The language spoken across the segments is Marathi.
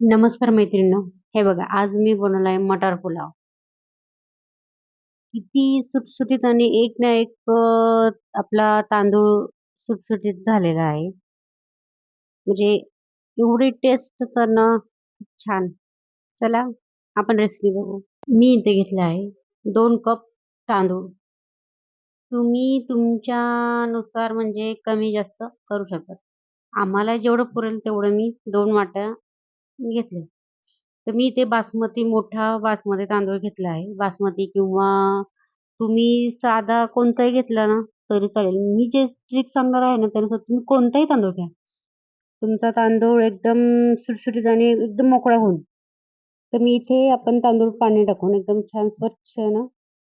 नमस्कार मैत्रिणींनो. हे बघा आज मी बनवलाय मटार पुलाव. किती सुटसुटीत आणि एक ना एक आपला तांदूळ सुटसुटीत झालेला आहे. म्हणजे एवढी टेस्ट तर ना छान. चला आपण रेसिपी बघू. मी इथे घेतला आहे दोन कप तांदूळ. तुम्ही तुमच्यानुसार म्हणजे कमी जास्त करू शकता. आम्हाला जेवढं पुरेल तेवढं मी दोन वाट्या घेतले. तर मी इथे बासमती मोठा बासमती तांदूळ घेतला आहे. बासमती किंवा तुम्ही साधा कोणताही घेतला ना तरी चालेल. मी जे ट्रिक सांगणार आहे ना त्यानुसार तुम्ही कोणताही तांदूळ घ्या. तुमचा तांदूळ एकदम सुटसुटीत आणि एकदम मोकळा होईल. तर मी इथे आपण तांदूळ पाणी टाकून एकदम छान स्वच्छ ना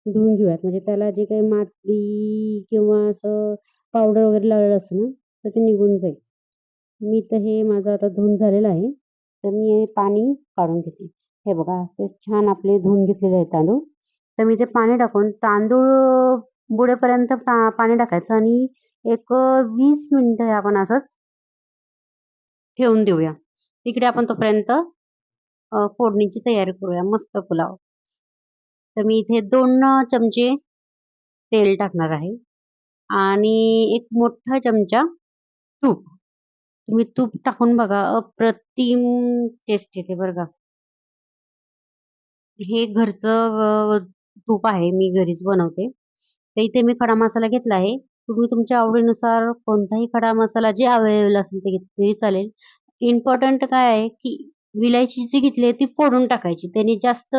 धुवून घेऊयात. म्हणजे त्याला जे काही माती किंवा असं पावडर वगैरे लावलेलं असतं ना तर ते निघून जाईल. मी तर हे माझं आता धुवून झालेलं आहे. तर मी पाणी काढून घेते. हे बघा ते छान आपले धुवून घेतलेले आहेत तांदूळ. तर मी ते पाणी टाकून तांदूळ बुडेपर्यंत पा पाणी टाकायचं आणि एक वीस मिनटं हे आपण असंच ठेवून देऊया. तिकडे आपण तोपर्यंत फोडणीची तयारी करूया मस्त पुलाव. तर मी इथे दोन चमचे तेल टाकणार आहे आणि एक मोठा चमचा तूप. तुम्ही तूप टाकून बघा अप्रतिम टेस्ट येते बरं का. हे घरचं तूप आहे. मी घरीच बनवते. तर इथे मी खडा मसाला घेतला आहे. तुम्ही तुमच्या आवडीनुसार कोणताही खडा मसाला जे अवेलेबल असेल ते घेतलं तरी चालेल. इम्पॉर्टंट काय आहे, की विलायची जी घेतली ती फोडून टाकायची. त्याने जास्त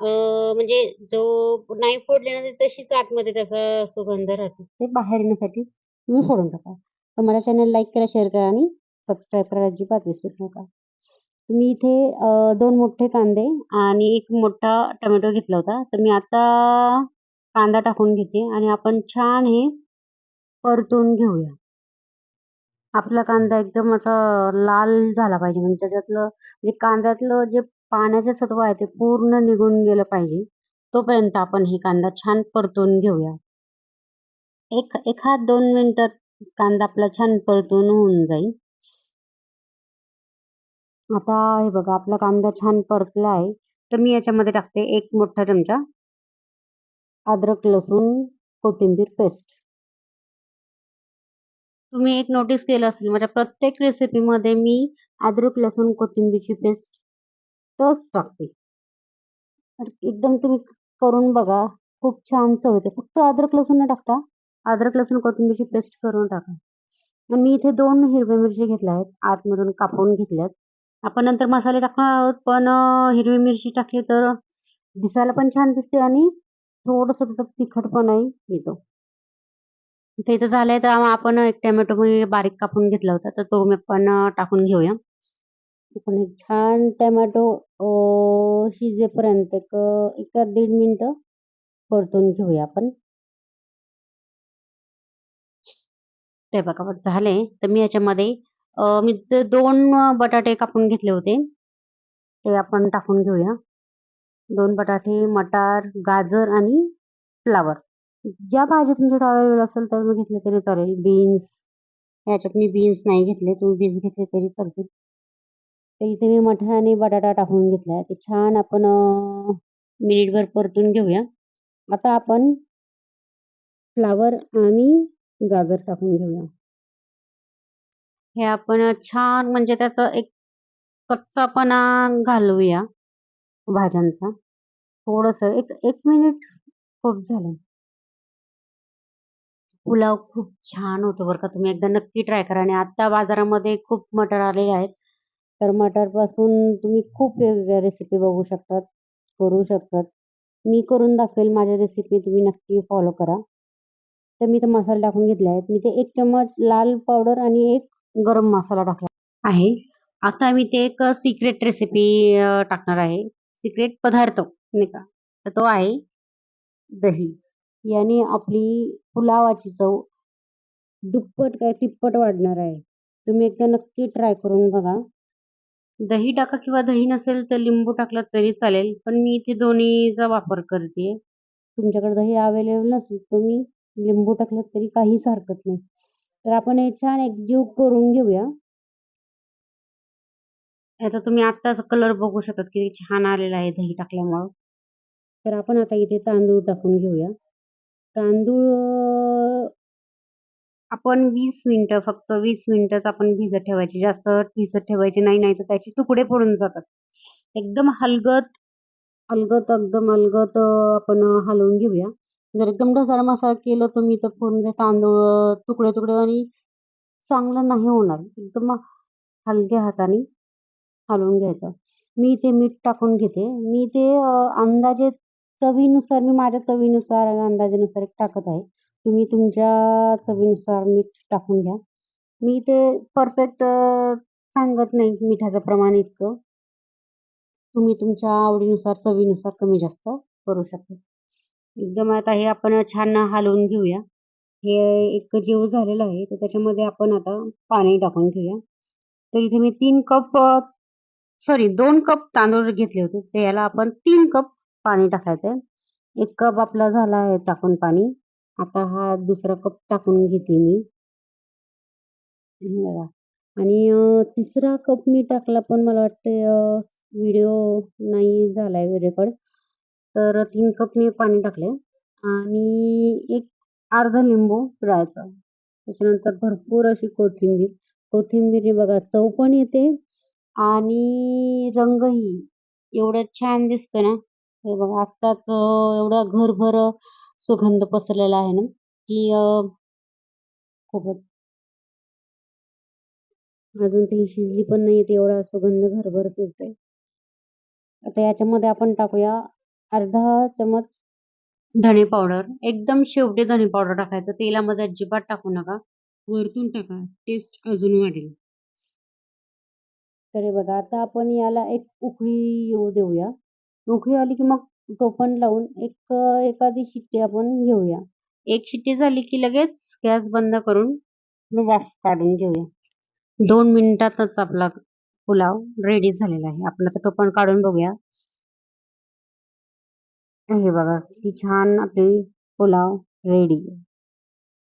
म्हणजे जो नाही फोडली ना तशीच आतमध्ये त्याचा सुगंध राहतो. ते बाहेर येण्यासाठी तुम्ही फोडून टाका. तर मला चॅनल लाईक करा, शेअर करा आणि सबस्क्राईब करायला अजिबात विसरू नका. मी इथे दोन मोठे कांदे आणि एक मोठा टोमॅटो घेतला होता. तर मी आता कांदा टाकून घेते आणि आपण छान हे परतून घेऊया. आपला कांदा एकदम असा लाल झाला पाहिजे म्हणजे त्याच्यातलं म्हणजे कांद्यातलं जे पाण्याचे सत्व आहे ते पूर्ण निघून गेलं पाहिजे. तोपर्यंत आपण हे कांदा छान परतून घेऊया. एक एखाद दोन मिनिटात कांदा आपला छान परतून होऊन जाईल. आता हे बघा आपला कांदा छान परतला आहे. तर मी याच्यामध्ये टाकते एक मोठा चमचा अद्रक, लसूण, कोथिंबीर पेस्ट. तुम्ही एक नोटीस केलं असेल माझ्या प्रत्येक रेसिपीमध्ये मी अद्रक, लसूण, कोथिंबीरची पेस्ट तच टाकते. एकदम तुम्ही करून बघा. खूप छान चव येते. फक्त अद्रक, लसूण न टाकता अद्रक, लसूण, कोथिंबीरची पेस्ट करून टाका. मी इथे दोन हिरव्या मिरची घेतल्या आहेत. आतमधून कापून घेतल्यात. आपण नंतर मसाले टाकणार आहोत, पण हिरवी मिरची टाकली तर दिसायला पण छान दिसते आणि थोडंसं त्याचा तिखटपणाही येतो. तर इथं झालंय तर आपण एक टोमॅटो बारीक कापून घेतला होता, तर तो मी पण टाकून घेऊया. आपण एक छान टोमॅटो शिजेपर्यंत एक एका दीड मिनटं परतून घेऊया आपण. हे बघा तर मी याच्यामध्ये मी ते 2 बटाटे कापून घेतले होते. ते आपण टाकून घेऊया. दोन बटाटे, मटार, गाजर आणि फ्लावर ज्या भाज्या तुमच्याकडे अवेलेबल असेल तर मी घेतले तरी चालेल. बीन्स याच्यात मी बीन्स नाही घेतले. तुम्ही बीन्स घेतले तरी चालतील. तर इथे मी मटार आणि बटाटा टाकून घेतला ते छान आपण मिनिटभर परतून घेऊया. आता आपण फ्लावर आणि गाजर टाकून घेऊया. हे आपण छान म्हणजे त्याचा एक कच्चापणा घालवूया भाज्यांचा. थोडंसं एक एक मिनिट खूप झालं. पुलाव खूप छान होतो बरं का. तुम्ही एकदा नक्की ट्राय करा आणि आता बाजारामध्ये खूप मटर आलेले आहेत. तर मटारपासून तुम्ही खूप वेगवेगळ्या रेसिपी बघू शकतात, करू शकतात. मी करून दाखवेल माझ्या रेसिपी तुम्ही नक्की फॉलो करा. तर मी तर मसाला टाकून घेतले आहेत. मी ते एक चम्मच लाल पावडर आणि एक गरम मसाला टाकला आहे. आता मी ते एक सिक्रेट रेसिपी टाकणार आहे. सिक्रेट पदार्थ नाही का. तर तो आहे दही. याने आपली पुलावाची चव दुप्पट काय तिप्पट वाढणार आहे. तुम्ही एकदा नक्की ट्राय करून बघा. दही टाका किंवा दही नसेल तर लिंबू टाकला तरी चालेल. पण मी इथे दोन्हीचा वापर करते तुमच्याकडे दही अवेलेबल नसेल तुम्ही लिंबू टाकलं तरी काहीच हरकत नाही. तर आपण हे छान एकजीव करून घेऊया. याचा तुम्ही आत्ताच कलर बघू शकता किती छान आलेला आहे दही टाकल्यामुळं. तर आपण आता इथे तांदूळ टाकून घेऊया. तांदूळ आपण 20 मिनिटं फक्त 20 मिनिटंच आपण भिजत ठेवायचे. जास्त भिजत ठेवायचे नाही, नाहीतर त्याचे तुकडे पडून जातात. एकदम हलगत, हलगत एकदम हलगत आपण हलवून घेऊया. जर एकदम ढसाळ-मसाळ केलं तुम्ही तर पूर्ण तांदूळ तुकडे-तुकडे आणि चांगलं नाही होणार. एकदम हलक्या हाताने हलवून घ्यायचं. मी ते मीठ टाकून घेते. मी ते अंदाजे चवीनुसार मी माझ्या चवीनुसार अंदाजेनुसार टाकत आहे. तुम्ही तुमच्या चवीनुसार मीठ टाकून घ्या. मी ते परफेक्ट सांगत नाही मिठाचं प्रमाण इतकं. तुम्ही तुमच्या आवडीनुसार, चवीनुसार कमी-जास्त करू शकता. एकदम आता हे आपण छान हलवून घेऊया. हे एक जीव झालेलं आहे, तर त्याच्यामध्ये आपण आता पाणी टाकून घेऊया. तर इथे मी तीन कप सॉरी दोन कप तांदूळ घेतले होते. तर याला आपण तीन कप पाणी टाकायचं आहे. एक कप आपला झाला आहे टाकून पाणी. आता हा दुसरा कप टाकून घेते मी. आणि तिसरा कप मी टाकला पण मला वाटतं व्हिडिओ नाही झालाय रेकॉर्ड. तर तीन कप मी पाणी टाकले आणि एक अर्धा लिंबू पिळायचा. त्याच्यानंतर भरपूर अशी कोथिंबीर. कोथिंबीरने बघा चव पण येते आणि रंगही एवढं छान दिसतो ना, हे बघा आत्ताच एवढा घरभर सुगंध पसरलेला आहे ना, की खूपच. अजून ती शिजली पण नाही येते एवढा सुगंध घरभर फिरतोय. आता याच्यामध्ये आपण टाकूया अर्धा चमच धणे पावडर. एकदम शेवटी धणे पावडर टाकायचं. तेलामध्ये अजिबात टाकू नका. वरतून टाका. टेस्ट अजून वाढेल. तर हे बघा आता आपण याला एक उकळी येऊ देऊया. उकळी आली की मग टोपण लावून एक एखादी शिट्टी आपण घेऊया. एक शिट्टी झाली की लगेच गॅस बंद करून वाफ काढून घेऊया. दोन मिनिटातच आपला पुलाव रेडी झालेला आहे. आपण आता टोपण काढून बघूया. हे बघा किती छान आपली पुलाव रेडी.